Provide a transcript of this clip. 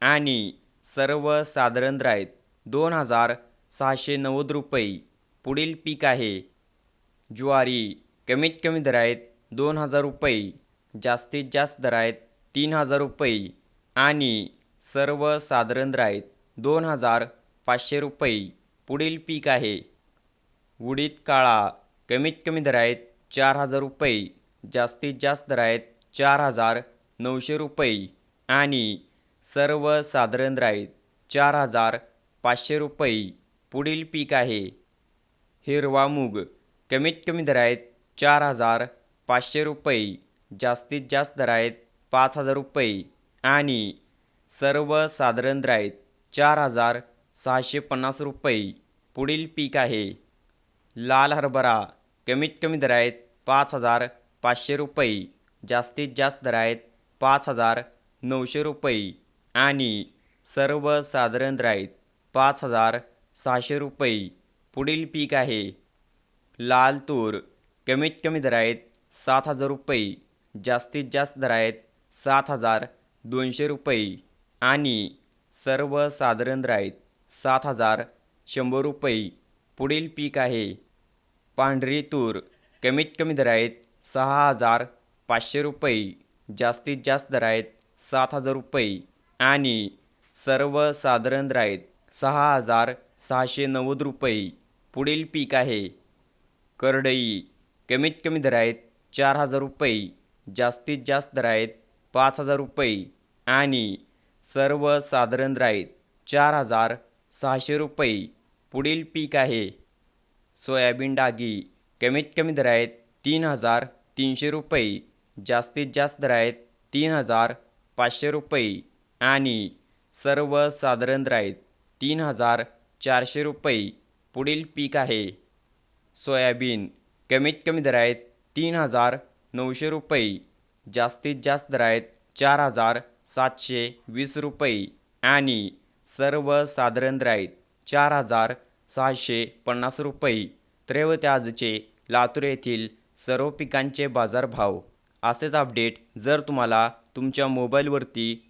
आणि सर्वसाधारण दर दोन हजार सहाशे नव्वद रुपये पुढील पीक आहे. ज्वारी कमीत कमी दर आहेत दोन हजार रुपये जास्तीत जास्त दर आहेत तीन हजार रुपये आणि सर्वसाधारण दर दोन हजार पाचशे रुपये पुढील पीक आहे. उडीद काळा कमीत कमी दर आहेत चार हजार रुपये जास्तीत जास्त दर आहेत चार हजार नऊशे रुपये आणि सर्वसाधारण साधारण आहेत चार हजार पाचशे रुपये पुढील पीक आहे. हिरवा मूग कमीत कमी दर आहेत चार हजार पाचशे रुपये जास्तीत जास्त दर आहेत पाच हजार रुपये आणि सर्वसाधारण साधारण आहेत चार हजार सहाशे पन्नास रुपये पुढील पीक आहे. लाल हरभरा कमीत कमी दर आहेत पाच हजार पाचशे रुपये जास्तीत जास्त दर आहेत पाच हजार नऊशे रुपये आणि सर्वसाधारण राईत पाच हजार सहाशे रुपये पुढील पीक आहे. लाल तूर कमीत कमी दरायत आहेत सात हजार रुपये जास्तीत जास्त दर आहेत सात हजार दोनशे रुपये आणि सर्वसाधारण राईत सात हजार शंभर रुपये पुढील पीक आहे. पांढरी तूर कमीत कमी दरायत आहेत सहा हजार पाचशे रुपये जास्तीत जास्त दर आहेत सात हजार रुपये आणि सर्वसाधारण दर सहा हजार सहाशे नव्वद रुपये पुढील पीक आहे. करडई कमीत कमी दर आहेत चार हजार रुपये जास्तीत जास्त दर आहेत पाच हजार रुपये आणि सर्वसाधारण दर चार हजार सहाशे रुपये पुढील पीक आहे. सोयाबीन डागी कमीत कमी दर आहेत तीन हजार तीनशे रुपये जास्तीत जास्त दर आहेत तीन हजार पाचशे रुपये आणि सर्वसाधारण साधारण आहेत तीन हजार चारशे रुपये पुढील पीक आहे. सोयाबीन कमीत कमी दर आहेत तीन हजार नऊशे रुपये जास्तीत जास्त दर आहेत चार हजार सातशे वीस रुपये आणि सर्वसाधारण साधारण आहेत चार हजार सहाशे पन्नास रुपये. तर आजचे लातूर येथील सर्व पिकांचे बाजारभाव. असेच अपडेट जर तुम्हाला तुमच्या मोबाईलवरती